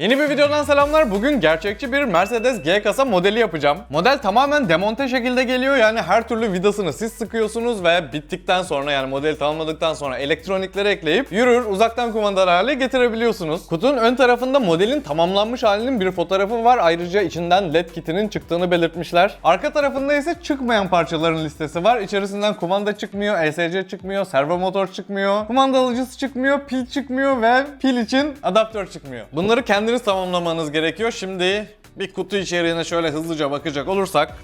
Yeni bir videodan selamlar. Bugün gerçekçi bir Mercedes G kasa modeli yapacağım. Model tamamen demonte şekilde geliyor. Yani her türlü vidasını siz sıkıyorsunuz ve bittikten sonra yani modeli tamamladıktan sonra elektronikleri ekleyip yürür uzaktan kumandalı hale getirebiliyorsunuz. Kutunun ön tarafında modelin tamamlanmış halinin bir fotoğrafı var. Ayrıca içinden LED kitinin çıktığını belirtmişler. Arka tarafında ise çıkmayan parçaların listesi var. İçerisinden kumanda çıkmıyor, ESC çıkmıyor, servo motor çıkmıyor, kumanda alıcısı çıkmıyor, pil çıkmıyor ve pil için adaptör çıkmıyor. Bunları kendiniz tamamlamanız gerekiyor. Şimdi bir kutu içeriğine şöyle hızlıca bakacak olursak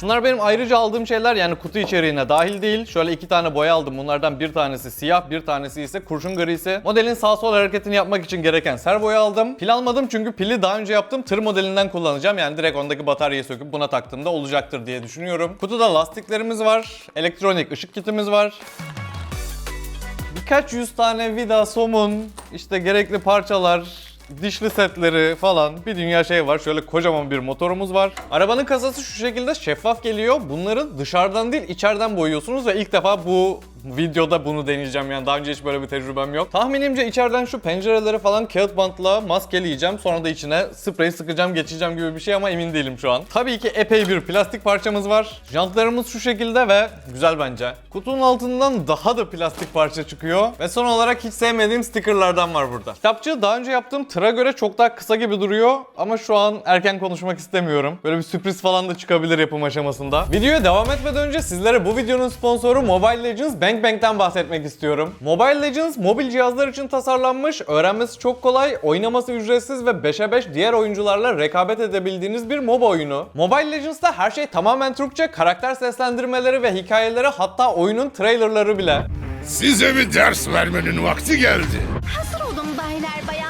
Şunlar benim ayrıca aldığım şeyler yani kutu içeriğine dahil değil. Şöyle iki tane boya aldım. Bunlardan bir tanesi siyah, bir tanesi ise kurşun grisi. Modelin sağ sol hareketini yapmak için gereken servoyu aldım. Pil almadım çünkü pili daha önce yaptığım tır modelinden kullanacağım. Yani direkt ondaki bataryayı söküp buna taktığımda olacaktır diye düşünüyorum. Kutuda lastiklerimiz var. Elektronik ışık kitimiz var. Birkaç yüz tane vida, somun, işte gerekli parçalar, dişli setleri falan bir dünya şey var. Şöyle kocaman bir motorumuz var. Arabanın kasası şu şekilde şeffaf geliyor. Bunları dışarıdan değil içeriden boyuyorsunuz ve ilk defa bu videoda bunu deneyeceğim yani daha önce hiç böyle bir tecrübem yok. Tahminimce içeriden şu pencereleri falan kağıt bantla maskeleyeceğim. Sonra da içine sprey sıkacağım geçeceğim gibi bir şey ama emin değilim şu an. Tabii ki epey bir plastik parçamız var. Jantlarımız şu şekilde ve güzel bence. Kutunun altından daha da plastik parça çıkıyor. Ve son olarak hiç sevmediğim stickerlardan var burada. Kitapçığı daha önce yaptığım tıra göre çok daha kısa gibi duruyor. Ama şu an erken konuşmak istemiyorum. Böyle bir sürpriz falan da çıkabilir yapım aşamasında. Videoya devam etmeden önce sizlere bu videonun sponsoru Mobile Legends Bang Bang'den bahsetmek istiyorum. Mobile Legends mobil cihazlar için tasarlanmış, öğrenmesi çok kolay, oynaması ücretsiz ve 5'e 5 diğer oyuncularla rekabet edebildiğiniz bir MOBA oyunu. Mobile Legends'ta her şey tamamen Türkçe, karakter seslendirmeleri ve hikayeleri hatta oyunun trailerları bile. Size bir ders vermenin vakti geldi. Hazır olun baylar bayanlar.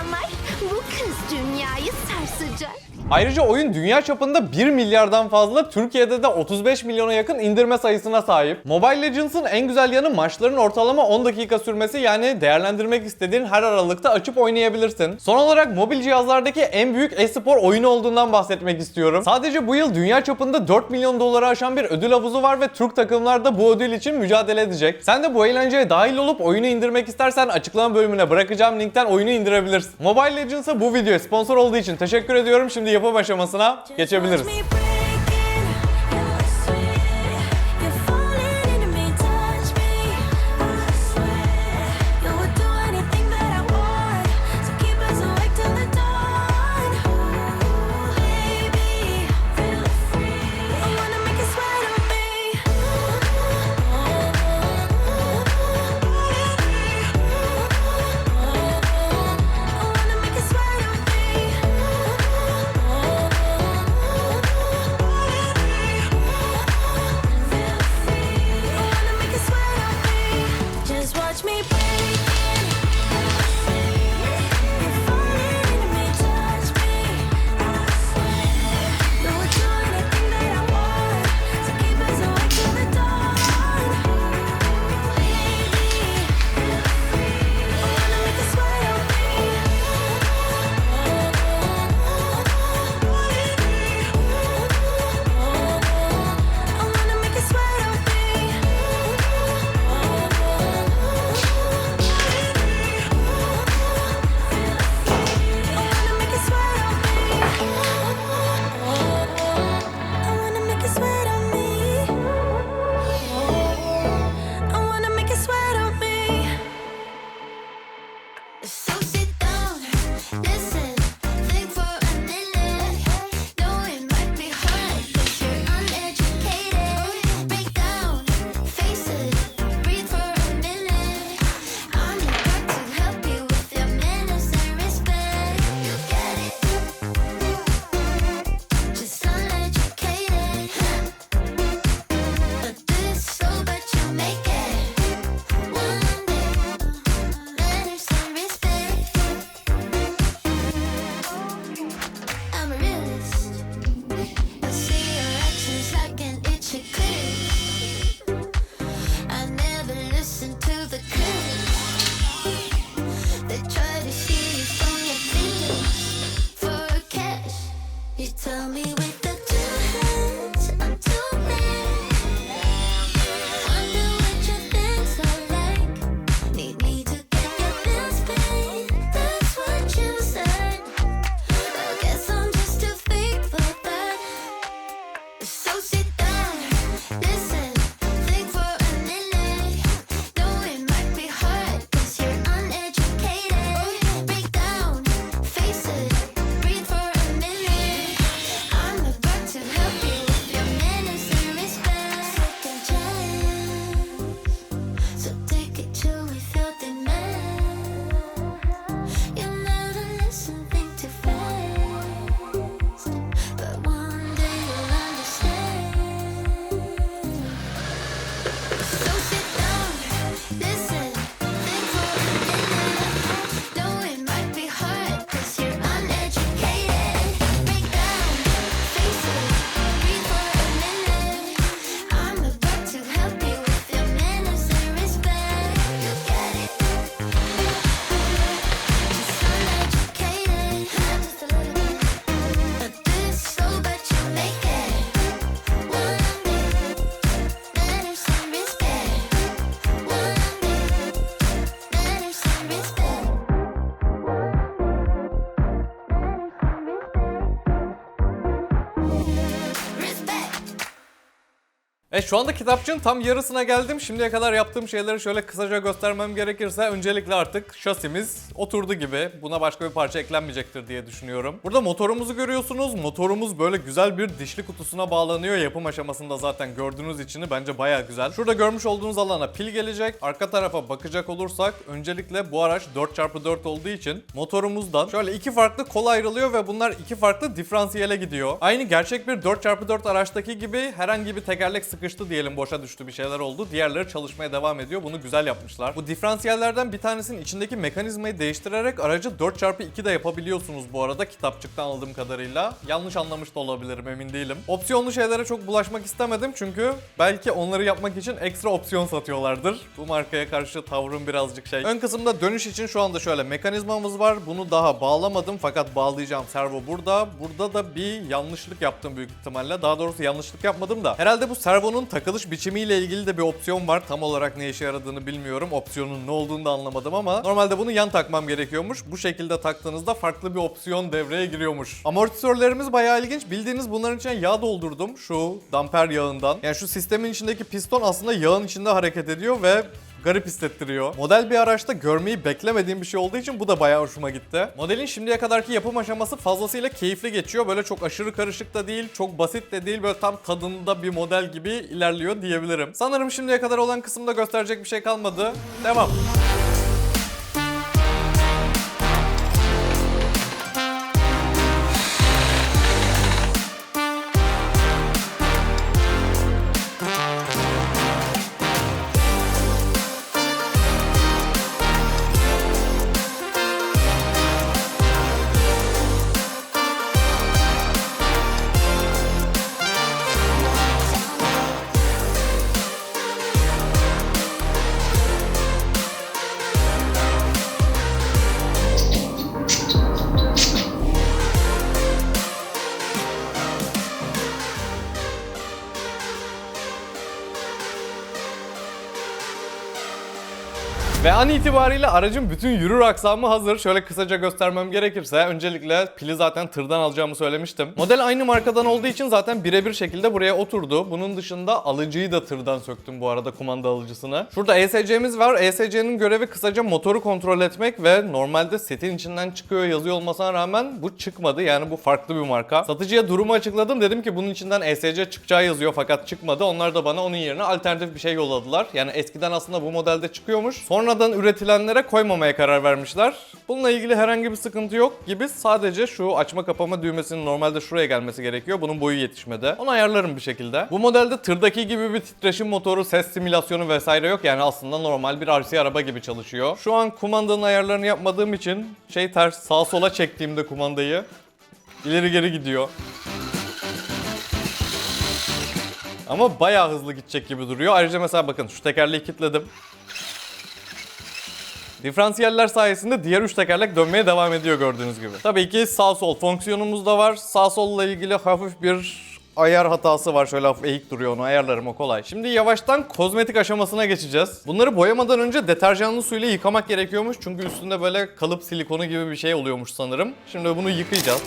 Ayrıca oyun dünya çapında 1 milyardan fazla, Türkiye'de de 35 milyona yakın indirme sayısına sahip. Mobile Legends'ın en güzel yanı maçların ortalama 10 dakika sürmesi yani değerlendirmek istediğin her aralıkta açıp oynayabilirsin. Son olarak mobil cihazlardaki en büyük e-spor oyunu olduğundan bahsetmek istiyorum. Sadece bu yıl dünya çapında 4 milyon doları aşan bir ödül havuzu var ve Türk takımlar da bu ödül için mücadele edecek. Sen de bu eğlenceye dahil olup oyunu indirmek istersen açıklama bölümüne bırakacağım linkten oyunu indirebilirsin. Mobile Legends'a bu videoya sponsor olduğu için teşekkür ediyorum. Şimdi yapım aşamasına geçebiliriz. E şu anda kitapçığın tam yarısına geldim. Şimdiye kadar yaptığım şeyleri şöyle kısaca göstermem gerekirse öncelikle artık şasimiz oturdu gibi. Buna başka bir parça eklenmeyecektir diye düşünüyorum. Burada motorumuzu görüyorsunuz. Motorumuz böyle güzel bir dişli kutusuna bağlanıyor. Yapım aşamasında zaten gördüğünüz içini bence baya güzel. Şurada görmüş olduğunuz alana pil gelecek. Arka tarafa bakacak olursak öncelikle bu araç 4x4 olduğu için motorumuzdan şöyle iki farklı kol ayrılıyor ve bunlar iki farklı diferansiyele gidiyor. Aynı gerçek bir 4x4 araçtaki gibi herhangi bir tekerlek sıkıştı diyelim boşa düştü bir şeyler oldu. Diğerleri çalışmaya devam ediyor. Bunu güzel yapmışlar. Bu diferansiyellerden bir tanesinin içindeki mekanizmayı değiştirerek aracı 4x2 de yapabiliyorsunuz bu arada kitapçıktan aldığım kadarıyla. Yanlış anlamış da olabilirim emin değilim. Opsiyonlu şeylere çok bulaşmak istemedim çünkü belki onları yapmak için ekstra opsiyon satıyorlardır. Bu markaya karşı tavrım birazcık şey. Ön kısımda dönüş için şu anda şöyle mekanizmamız var. Bunu daha bağlamadım fakat bağlayacağım servo burada. Burada da bir yanlışlık yaptım büyük ihtimalle. Daha doğrusu yanlışlık yapmadım da. Herhalde bu servonun takılış biçimiyle ilgili de bir opsiyon var. Tam olarak ne işe yaradığını bilmiyorum. Opsiyonun ne olduğunu da anlamadım ama normalde bunu yan takmam gerekiyormuş. Bu şekilde taktığınızda farklı bir opsiyon devreye giriyormuş. Amortisörlerimiz bayağı ilginç. Bildiğiniz bunların içine yağ doldurdum. Şu damper yağından. Yani şu sistemin içindeki piston aslında yağın içinde hareket ediyor ve garip hissettiriyor. Model bir araçta görmeyi beklemediğim bir şey olduğu için bu da bayağı hoşuma gitti. Modelin şimdiye kadarki yapım aşaması fazlasıyla keyifli geçiyor. Böyle çok aşırı karışık da değil, çok basit de değil. Böyle tam tadında bir model gibi ilerliyor diyebilirim. Sanırım şimdiye kadar olan kısımda gösterecek bir şey kalmadı. Devam. Ve an itibariyle aracın bütün yürür aksamı hazır. Şöyle kısaca göstermem gerekirse öncelikle pili zaten tırdan alacağımı söylemiştim. Model aynı markadan olduğu için zaten birebir şekilde buraya oturdu. Bunun dışında alıcıyı da tırdan söktüm bu arada kumanda alıcısını. Şurada ESC'miz var. ESC'nin görevi kısaca motoru kontrol etmek ve normalde setin içinden çıkıyor yazıyor olmasına rağmen bu çıkmadı. Yani bu farklı bir marka. Satıcıya durumu açıkladım. Dedim ki bunun içinden ESC çıkacağı yazıyor fakat çıkmadı. Onlar da bana onun yerine alternatif bir şey yolladılar. Yani eskiden aslında bu modelde çıkıyormuş. Sonradan üretilenlere koymamaya karar vermişler. Bununla ilgili herhangi bir sıkıntı yok gibi. Sadece şu açma kapama düğmesinin normalde şuraya gelmesi gerekiyor. Bunun boyu yetişmedi. Onu ayarlarım bir şekilde. Bu modelde tırdaki gibi bir titreşim motoru, ses simülasyonu vesaire yok. Yani aslında normal bir RC araba gibi çalışıyor. Şu an kumandanın ayarlarını yapmadığım için şey ters sağa sola çektiğimde kumandayı ileri geri gidiyor. Ama bayağı hızlı gidecek gibi duruyor. Ayrıca mesela bakın şu tekerleği kilitledim. Diferansiyeller sayesinde diğer üç tekerlek dönmeye devam ediyor gördüğünüz gibi. Tabii ki sağ sol fonksiyonumuz da var. Sağ solla ilgili hafif bir ayar hatası var. Şöyle hafif eğik duruyor onu ayarlarım o kolay. Şimdi yavaştan kozmetik aşamasına geçeceğiz. Bunları boyamadan önce deterjanlı suyla yıkamak gerekiyormuş. Çünkü üstünde böyle kalıp silikonu gibi bir şey oluyormuş sanırım. Şimdi bunu yıkayacağız.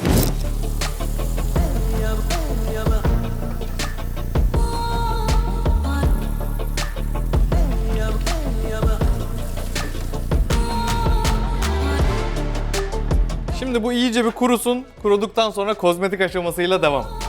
Şimdi bu iyice bir kurusun. Kuruduktan sonra kozmetik aşamasıyla devam.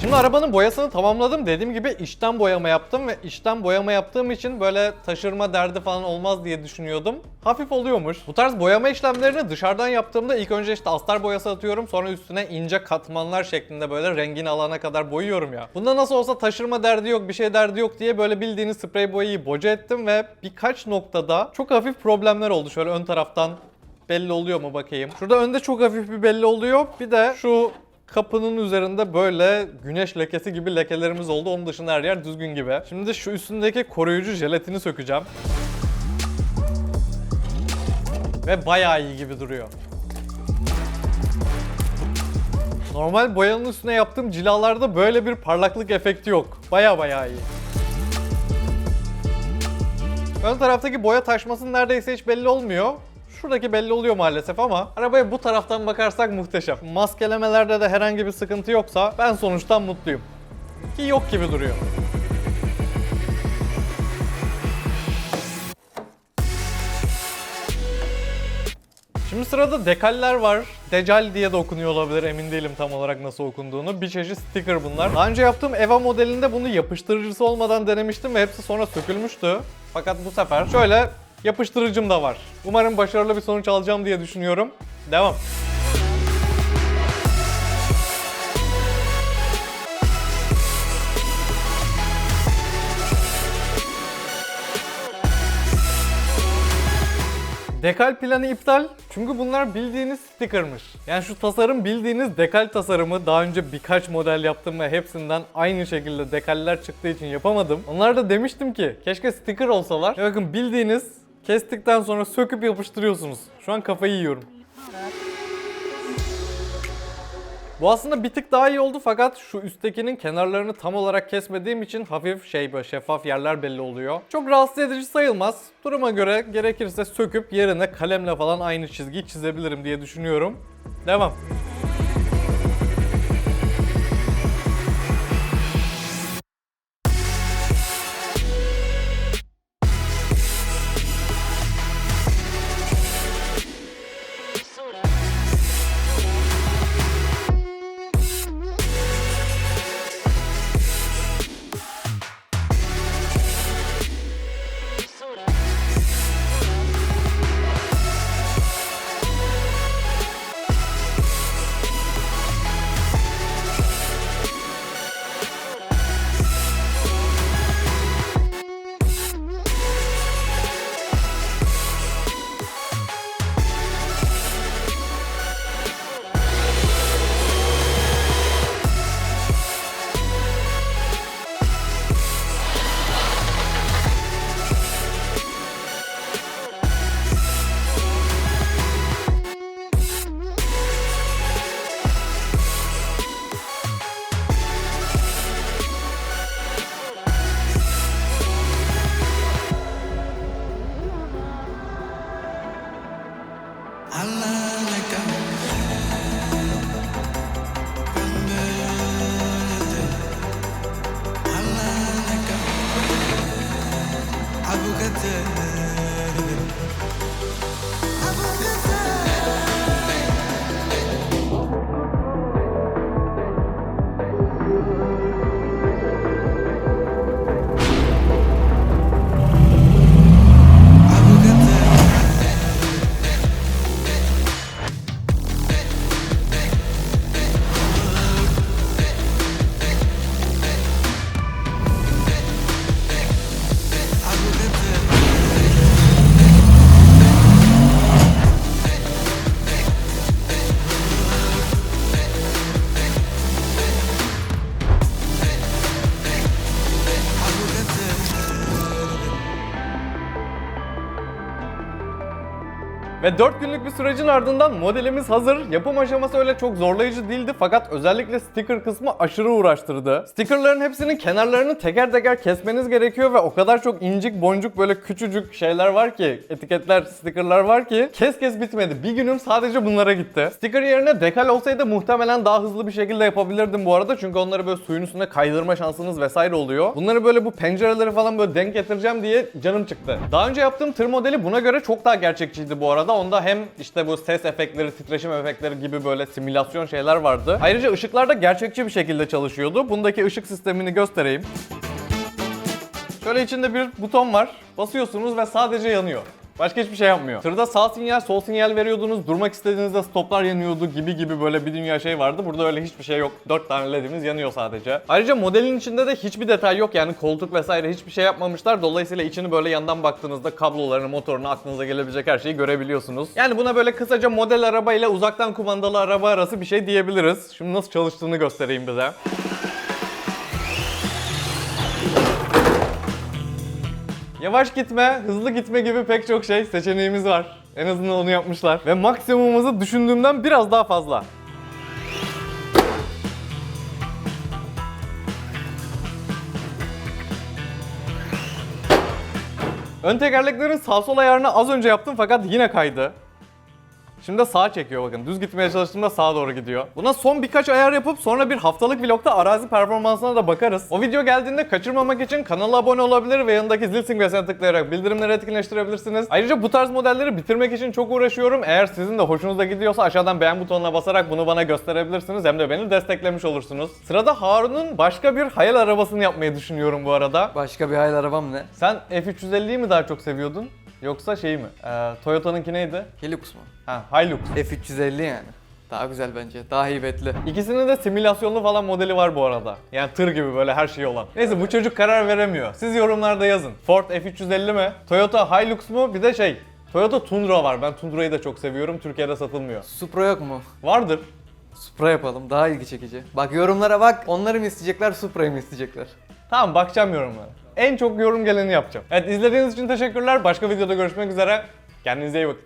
Şimdi arabanın boyasını tamamladım. Dediğim gibi içten boyama yaptım ve içten boyama yaptığım için böyle taşırma derdi falan olmaz diye düşünüyordum. Hafif oluyormuş. Bu tarz boyama işlemlerini dışarıdan yaptığımda ilk önce işte astar boyası atıyorum. Sonra üstüne ince katmanlar şeklinde böyle rengini alana kadar boyuyorum ya. Bunda nasıl olsa taşırma derdi yok, bir şey derdi yok diye böyle bildiğiniz sprey boyayı boca ettim ve birkaç noktada çok hafif problemler oldu. Şöyle ön taraftan belli oluyor mu bakayım. Şurada önde çok hafif bir belli oluyor. Bir de şu kapının üzerinde böyle güneş lekesi gibi lekelerimiz oldu. Onun dışında her yer düzgün gibi. Şimdi şu üstündeki koruyucu jelatini sökeceğim. Ve bayağı iyi gibi duruyor. Normal boyanın üstüne yaptığım cilalarda böyle bir parlaklık efekti yok. Baya baya iyi. Ön taraftaki boya taşması neredeyse hiç belli olmuyor. Şuradaki belli oluyor maalesef ama arabaya bu taraftan bakarsak muhteşem. Maskelemelerde de herhangi bir sıkıntı yoksa ben sonuçtan mutluyum. Ki yok gibi duruyor. Şimdi sırada dekaller var. Decal diye de okunuyor olabilir emin değilim tam olarak nasıl okunduğunu. Bir çeşit sticker bunlar. Daha önce yaptığım Eva modelinde bunu yapıştırıcısı olmadan denemiştim ve hepsi sonra sökülmüştü. Fakat bu sefer şöyle yapıştırıcım da var. Umarım başarılı bir sonuç alacağım diye düşünüyorum. Devam. Dekal planı iptal. Çünkü bunlar bildiğiniz stickermış. Yani şu tasarım bildiğiniz dekal tasarımı. Daha önce birkaç model yaptım ve hepsinden aynı şekilde dekaller çıktığı için yapamadım. Onlara da demiştim ki keşke sticker olsalar. Ya bakın bildiğiniz kestikten sonra söküp yapıştırıyorsunuz. Şu an kafayı yiyorum. Bu aslında bir tık daha iyi oldu fakat şu üsttekinin kenarlarını tam olarak kesmediğim için hafif şey böyle şeffaf yerler belli oluyor. Çok rahatsız edici sayılmaz. Duruma göre gerekirse söküp yerine kalemle falan aynı çizgiyi çizebilirim diye düşünüyorum. Devam. Ve 4 günlük bir sürecin ardından modelimiz hazır. Yapım aşaması öyle çok zorlayıcı değildi fakat özellikle sticker kısmı aşırı uğraştırdı. Stickerların hepsinin kenarlarını teker teker kesmeniz gerekiyor ve o kadar çok incik boncuk böyle küçücük şeyler var ki, etiketler, stickerlar var ki kes kes bitmedi. Bir günüm sadece bunlara gitti. Sticker yerine dekal olsaydı muhtemelen daha hızlı bir şekilde yapabilirdim bu arada çünkü onları böyle suyun üstünde kaydırma şansınız vesaire oluyor. Bunları böyle bu pencereleri falan böyle denk getireceğim diye canım çıktı. Daha önce yaptığım tır modeli buna göre çok daha gerçekçiydi bu arada. Onda hem işte bu ses efektleri, titreşim efektleri gibi böyle simülasyon şeyler vardı. Ayrıca ışıklar da gerçekçi bir şekilde çalışıyordu. Bundaki ışık sistemini göstereyim. Şöyle içinde bir buton var. Basıyorsunuz ve sadece yanıyor. Başka hiçbir şey yapmıyor. Tırda sağ sinyal, sol sinyal veriyordunuz. Durmak istediğinizde stoplar yanıyordu gibi gibi böyle bir dünya şey vardı. Burada öyle hiçbir şey yok. 4 tane ledimiz yanıyor sadece. Ayrıca modelin içinde de hiçbir detay yok. Yani koltuk vesaire hiçbir şey yapmamışlar. Dolayısıyla içini böyle yandan baktığınızda kablolarını, motorunu, aklınıza gelebilecek her şeyi görebiliyorsunuz. Yani buna böyle kısaca model araba ile uzaktan kumandalı araba arası bir şey diyebiliriz. Şimdi nasıl çalıştığını göstereyim bize. Yavaş gitme, hızlı gitme gibi pek çok şey seçeneğimiz var. En azından onu yapmışlar. Ve maksimumumuzu düşündüğümden biraz daha fazla. Ön tekerleklerin sağ sol ayarını az önce yaptım fakat yine kaydı. Şimdi de sağa çekiyor bakın. Düz gitmeye çalıştığımda sağa doğru gidiyor. Buna son birkaç ayar yapıp sonra bir haftalık vlogda arazi performansına da bakarız. O video geldiğinde kaçırmamak için kanala abone olabilir ve yanındaki zil simgesine tıklayarak bildirimleri etkinleştirebilirsiniz. Ayrıca bu tarz modelleri bitirmek için çok uğraşıyorum. Eğer sizin de hoşunuza gidiyorsa aşağıdan beğen butonuna basarak bunu bana gösterebilirsiniz. Hem de beni desteklemiş olursunuz. Sırada Harun'un başka bir hayal arabasını yapmayı düşünüyorum bu arada. Başka bir hayal arabam ne? Sen F350'yi mi daha çok seviyordun? Yoksa şey mi? Ee, Toyota'nınki neydi? Hilux mu? Ha, Hilux. F350 yani. Daha güzel bence. Daha heybetli. İkisinin de simülasyonlu falan modeli var bu arada. Yani tır gibi böyle her şey olan. Neyse bu çocuk karar veremiyor. Siz yorumlarda yazın. Ford F350 mi? Toyota Hilux mu? Bir de şey Toyota Tundra var. Ben Tundra'yı da çok seviyorum. Türkiye'de satılmıyor. Supra yok mu? Vardır. Supra yapalım. Daha ilgi çekici. Bak yorumlara bak. Onları mı isteyecekler, Supra'yı mı isteyecekler? Tamam bakacağım yorumlara. En çok yorum geleni yapacağım. Evet izlediğiniz için teşekkürler. Başka videoda görüşmek üzere. Kendinize iyi bakın.